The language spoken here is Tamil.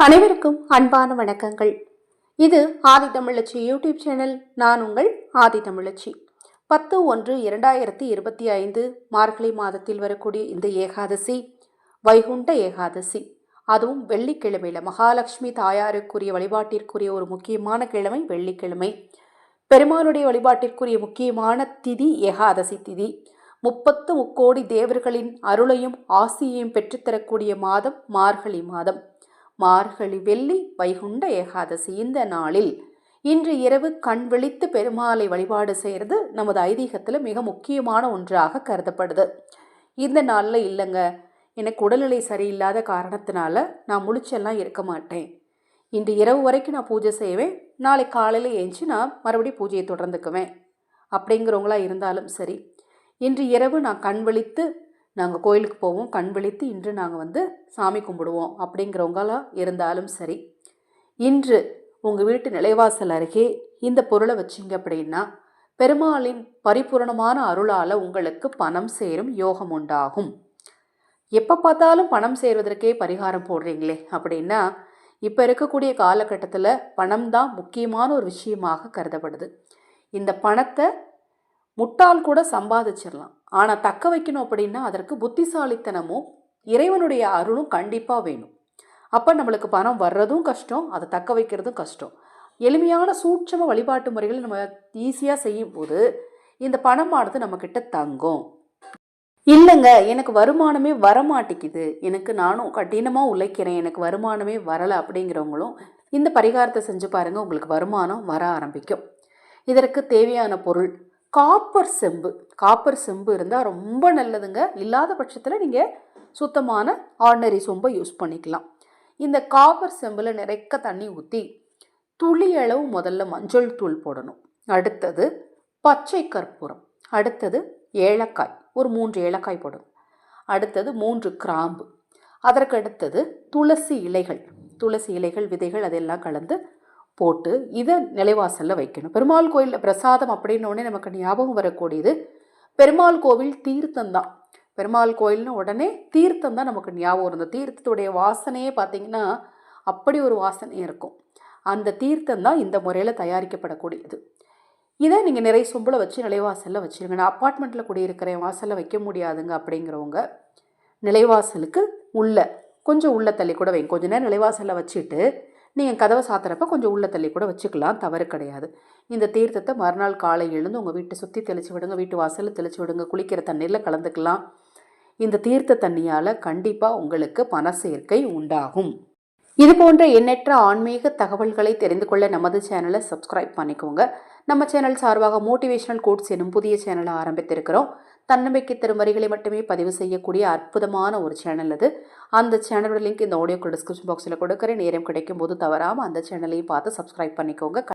அனைவருக்கும் அன்பான வணக்கங்கள். இது ஆதி தமிழச்சி யூடியூப் சேனல். நான் உங்கள் ஆதி தமிழச்சி. பத்து ஒன்று இரண்டாயிரத்தி இருபத்தி ஐந்து மார்கழி மாதத்தில் வரக்கூடிய இந்த ஏகாதசி வைகுண்ட ஏகாதசி. அதுவும் வெள்ளிக்கிழமையில் மகாலட்சுமி தாயாருக்குரிய வழிபாட்டிற்குரிய ஒரு முக்கியமான கிழமை வெள்ளிக்கிழமை. பெருமாளுடைய வழிபாட்டிற்குரிய முக்கியமான திதி ஏகாதசி திதி. முப்பத்து முக்கோடி தேவர்களின் அருளையும் ஆசியையும் பெற்றுத்தரக்கூடிய மாதம் மார்கழி மாதம். மார்கழி வெள்ளி வைகுண்ட ஏகாதசி இந்த நாளில் இன்று இரவு கண் விழித்து பெருமாளை வழிபாடு செய்கிறது நமது ஐதீகத்தில் மிக முக்கியமான ஒன்றாக கருதப்படுது. இந்த நாளில் இல்லைங்க. எனக்கு உடல்நிலை சரியில்லாத காரணத்தினால நான் முழிச்செல்லாம் இருக்க மாட்டேன். இன்று இரவு வரைக்கும் நான் பூஜை செய்வேன். நாளை காலையில் ஏஞ்சி நான் மறுபடியும் பூஜையை தொடர்ந்துக்குவேன். அப்படிங்கிறவங்களா இருந்தாலும் சரி. இன்று இரவு நான் கண் விழித்து நாங்கள் கோயிலுக்கு போவோம். கண் விழித்து இன்று நாங்கள் வந்து சாமி கும்பிடுவோம். அப்படிங்கிறவங்களாம் இருந்தாலும் சரி இன்று உங்கள் வீட்டு நிலைவாசல் அருகே இந்த பொருளை வச்சிங்க அப்படின்னா பெருமாளின் பரிபூரணமான அருளால் உங்களுக்கு பணம் சேரும் யோகம் உண்டாகும். எப்போ பார்த்தாலும் பணம் சேர்வதற்கே பரிகாரம் போடுறீங்களே அப்படின்னா இப்போ இருக்கக்கூடிய காலகட்டத்தில் பணம் தான் முக்கியமான ஒரு விஷயமாக கருதப்படுது. இந்த பணத்தை முட்டாள் கூட சம்பாதிச்சிடலாம் ஆனால் தக்க வைக்கணும் அப்படின்னா அதற்கு புத்திசாலித்தனமும் இறைவனுடைய அருளும் கண்டிப்பாக வேணும். அப்போ நம்மளுக்கு பணம் வர்றதும் கஷ்டம் அதை தக்க வைக்கிறதும் கஷ்டம். எளிமையான சூட்சம வழிபாட்டு முறைகள் நம்ம ஈஸியாக செய்யும் போது இந்த பணமானது நம்மக்கிட்ட தங்கும். இல்லைங்க எனக்கு வருமானமே வரமாட்டேங்குது. எனக்கு நானும் கடினமாக உழைக்கிறேன் எனக்கு வருமானமே வரலை அப்படிங்கிறவங்களும் இந்த பரிகாரத்தை செஞ்சு பாருங்கள் உங்களுக்கு வருமானம் வர ஆரம்பிக்கும். இதற்கு தேவையான பொருள் காப்பர் செம்பு. காப்பர் செம்பு இருந்தால் ரொம்ப நல்லதுங்க. இல்லாத பட்சத்தில் நீங்கள் சுத்தமான ஆர்டினரி சொம்பை யூஸ் பண்ணிக்கலாம். இந்த காப்பர் செம்பில் நிறைக்க தண்ணி ஊற்றி துளி அளவு முதல்ல மஞ்சள் தூள் போடணும். அடுத்தது பச்சை கற்பூரம். அடுத்தது ஏலக்காய். ஒரு மூன்று ஏலக்காய் போடணும். அடுத்தது மூன்று கிராம்பு. அதற்கு அடுத்தது துளசி இலைகள். துளசி இலைகள் விதைகள் அதெல்லாம் கலந்து போட்டு இதை நிலைவாசலில் வைக்கணும். பெருமாள் கோயிலில் பிரசாதம் அப்படின்னோடனே நமக்கு ஞாபகம் வரக்கூடியது. பெருமாள் கோவில் தீர்த்தம் தான். பெருமாள் கோயில்னு உடனே தீர்த்தம் தான் நமக்கு ஞாபகம் இருந்தது தீர்த்தத்துடைய வாசனையே பார்த்திங்கன்னா அப்படி ஒரு வாசனை இருக்கும். அந்த தீர்த்தம் தான் இந்த முறையில் தயாரிக்கப்படக்கூடியது. இதை நீங்கள் நிறைய சொம்பில் வச்சு நிலைவாசலில் வச்சுருங்க. நான் அப்பார்ட்மெண்ட்டில் குடியிருக்கிறேன் வாசலில் வைக்க முடியாதுங்க அப்படிங்கிறவங்க நிலைவாசலுக்கு உள்ள கொஞ்சம் உள்ள தள்ளி கூட வைங்க. கொஞ்ச நேரம் நிலைவாசலில் வச்சுட்டு நீங்கள் கதவை சாத்துறப்ப கொஞ்சம் உள்ள தள்ளி கூட வச்சுக்கலாம் தவறு கிடையாது. இந்த தீர்த்தத்தை மறுநாள் காலை எழுந்து உங்கள் வீட்டை சுற்றி தெளித்து விடுங்க வீட்டு வாசலில் தெளித்து விடுங்க குளிக்கிற தண்ணியில் கலந்துக்கலாம். இந்த தீர்த்த தண்ணியால் கண்டிப்பாக உங்களுக்கு பண சேர்க்கை உண்டாகும். இது போன்ற எண்ணற்ற ஆன்மீக தகவல்களை தெரிந்து கொள்ள நமது சேனலை சப்ஸ்கிரைப் பண்ணிக்கோங்க. நம்ம சேனல் சார்பாக மோட்டிவேஷனல் கோட்ஸ் எனும் புதிய சேனலை ஆரம்பித்திருக்கிறோம். தன்னம்பிக்கை தரும் வரிகளை மட்டுமே பதிவு செய்யக்கூடிய அற்புதமான ஒரு சேனல் அது. அந்த சேனலோட லிங்க் இந்த ஆடியோக்கு டிஸ்கிரிப்ஷன் பாக்ஸில் கொடுக்குறேன். நேரம் கிடைக்கும் போது தவறாமல் அந்த சேனலையும் பார்த்து சப்ஸ்கிரைப் பண்ணிக்கோங்க.